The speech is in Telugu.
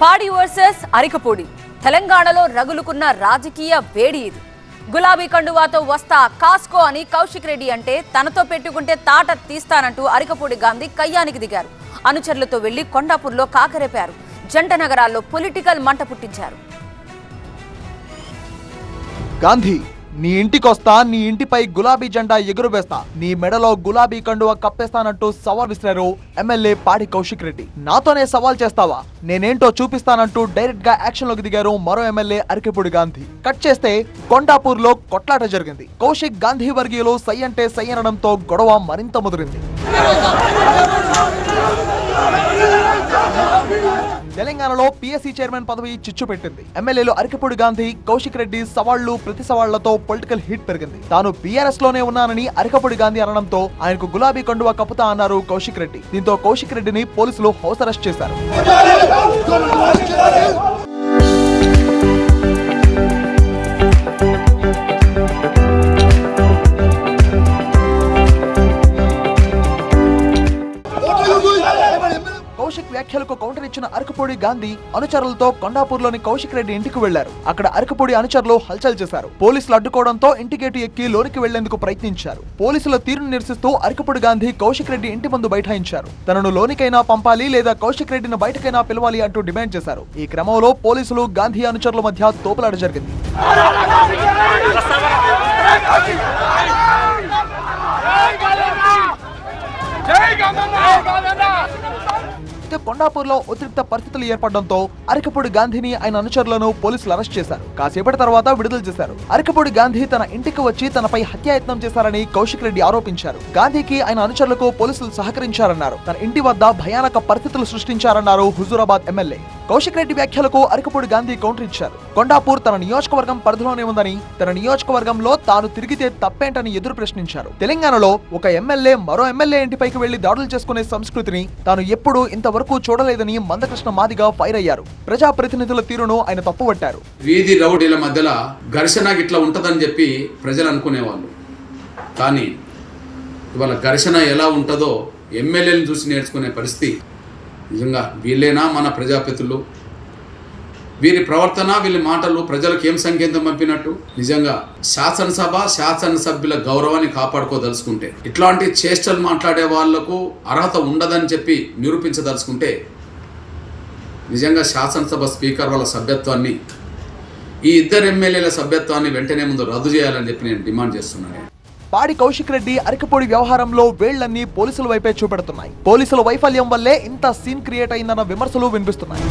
పాడి వర్సెస్ అరికపూడి. తెలంగాణలో రగులుకున్న రాజకీయ వేడి ఇది. గులాబీ కండువాతో వస్తా కాస్కో అని కౌశిక్ రెడ్డి అంటే తనతో పెట్టుకుంటే తాట తీస్తానంటూ అరికపూడి గాంధీ కయ్యానికి దిగారు. అనుచరులతో వెళ్ళి కొండాపూర్లో కాకరేపారు. జంట నగరాల్లో పొలిటికల్ మంట పుట్టించారు. గాంధీ నీ ఇంటికొస్తా నీ ఇంటిపై గులాబీ జెండా ఎగురవేస్తా నీ మెడలో గులాబీ కండువ కప్పేస్తానంటూ సవాల్ విసిరారు ఎమ్మెల్యే పాడి కౌశిక్ రెడ్డి. నాతోనే సవాల్ చేస్తావా? నేనేంటో చూపిస్తానంటూ డైరెక్ట్గా యాక్షన్లోకి దిగారు మరో ఎమ్మెల్యే అరికెపూడి గాంధీ. కట్ చేస్తే కొండాపూర్లో కొట్లాట జరిగింది. కౌశిక్ గాంధీ వర్గీయులు సై అంటే సై అనడంతో గొడవ మరింత ముదిరింది. తెలంగాణలో పిఎస్సీ చైర్మన్ పదవి చిచ్చు పెట్టింది. ఎమ్మెల్యేలు అరికపూడి గాంధీ కౌశిక్ రెడ్డి సవాళ్ళు ప్రతి సవాళ్ళతో పొలిటికల్ హీట్ పెరిగింది. తాను బీఆర్ఎస్లోనే ఉన్నానని అరికపూడి గాంధీ అనడంతో ఆయనకు గులాబీ కండువా కప్పుతా అన్నారు కౌశిక్ రెడ్డి. దీంతో కౌశిక్ రెడ్డిని పోలీసులు హౌస్ అరెస్ట్ చేశారు. వ్యాఖ్యలకు ఇచ్చిన అరకపూడి గాంధీ అనుచరులతో కొండాపూర్లోని కౌశిక్ రెడ్డి ఇంటికి వెళ్ళారు. అక్కడ అరకపూడి అనుచరులు హల్చల్ చేశారు. పోలీసులు అడ్డుకోవడంతో ఇంటిగేటు ఎక్కి లోనికి వెళ్ళేందుకు ప్రయత్నించారు. పోలీసుల తీరును నిరసిస్తూ అరకపూడి గాంధీ కౌశిక్ రెడ్డి ఇంటి ముందు బైఠాయించారు. తనను లోనికైనా పంపాలి లేదా కౌశిక్ రెడ్డిని బయటకైనా పిలవాలి అంటూ డిమాండ్ చేశారు. ఈ క్రమంలో పోలీసులు గాంధీ అనుచరుల మధ్య తోపులాట జరిగింది. కొండాపూర్లో ఉద్రిక్త పరిస్థితులు ఏర్పడడంతో అరకపూడి గాంధీని ఆయన అనుచరులను పోలీసులు అరెస్ట్ చేశారు. కాసేపటి తర్వాత విడుదల చేశారు. అరకపూడి గాంధీ తన ఇంటికి వచ్చి తనపై హత్యాయత్నం చేశారని కౌశిక్ రెడ్డి ఆరోపించారు. గాంధీకి ఆయన అనుచరులకు పోలీసులు సహకరించారన్నారు. తన ఇంటి వద్ద భయానక పరిస్థితులు సృష్టించారన్నారు హుజూరాబాద్ ఎమ్మెల్యే. కౌశిక్ రెడ్డి వ్యాఖ్యలకు అరకపూడి గాంధీ కౌంటర్ ఇచ్చారు. కొండాపూర్ తన నియోజకవర్గం పరిధిలోనే ఉందని తన నియోజకవర్గంలో తాను తిరిగితే తప్పేంటని ఎదురు ప్రశ్నించారు. తెలంగాణలో ఒక ఎమ్మెల్యే మరో ఎమ్మెల్యే ఇంటిపైకి వెళ్ళి దాడులు చేసుకునే సంస్కృతిని తాను ఎప్పుడూ ఇంతవరకు చూడలేదని మందకృష్ణ మాదిగా ఫైర్ అయ్యారు. ప్రజాప్రతినిధుల తీరును ఆయన తప్పుపట్టారు. వీధి రౌడీల మధ్యలో ఘర్షణ ఇట్లా ఉంటుందని చెప్పి ప్రజలు అనుకునేవాళ్ళు. కానీ ఇవాళ ఘర్షణ ఎలా ఉంటుందో ఎమ్మెల్యేలను చూసి నేర్చుకునే పరిస్థితి నిజంగా వీళ్ళేనా మన ప్రజాపతులు? వీరి ప్రవర్తన వీళ్ళ మాటలు ప్రజలకు ఏం సంకేతం పంపినట్టు? నిజంగా శాసనసభ శాసనసభ్యుల గౌరవాన్ని కాపాడుకోదలుచుకుంటే ఇట్లాంటి చేష్టలు మాట్లాడే వాళ్ళకు అర్హత ఉండదని చెప్పి నిరూపించదలుచుకుంటే నిజంగా శాసనసభ స్పీకర్ వాళ్ళ సభ్యత్వాన్ని ఈ ఇద్దరు ఎమ్మెల్యేల సభ్యత్వాన్ని వెంటనే ముందు రద్దు చేయాలని చెప్పి నేను డిమాండ్ చేస్తున్నాను. పాడి కౌశిక్ రెడ్డి అరికపొడి వ్యవహారంలో వేళ్ళన్నీ పోలీసుల వైపే చూపెడుతున్నాయి. పోలీసుల వైఫల్యం వల్లే ఇంత సీన్ క్రియేట్ అయిందన్న విమర్శలు వినిపిస్తున్నాయి.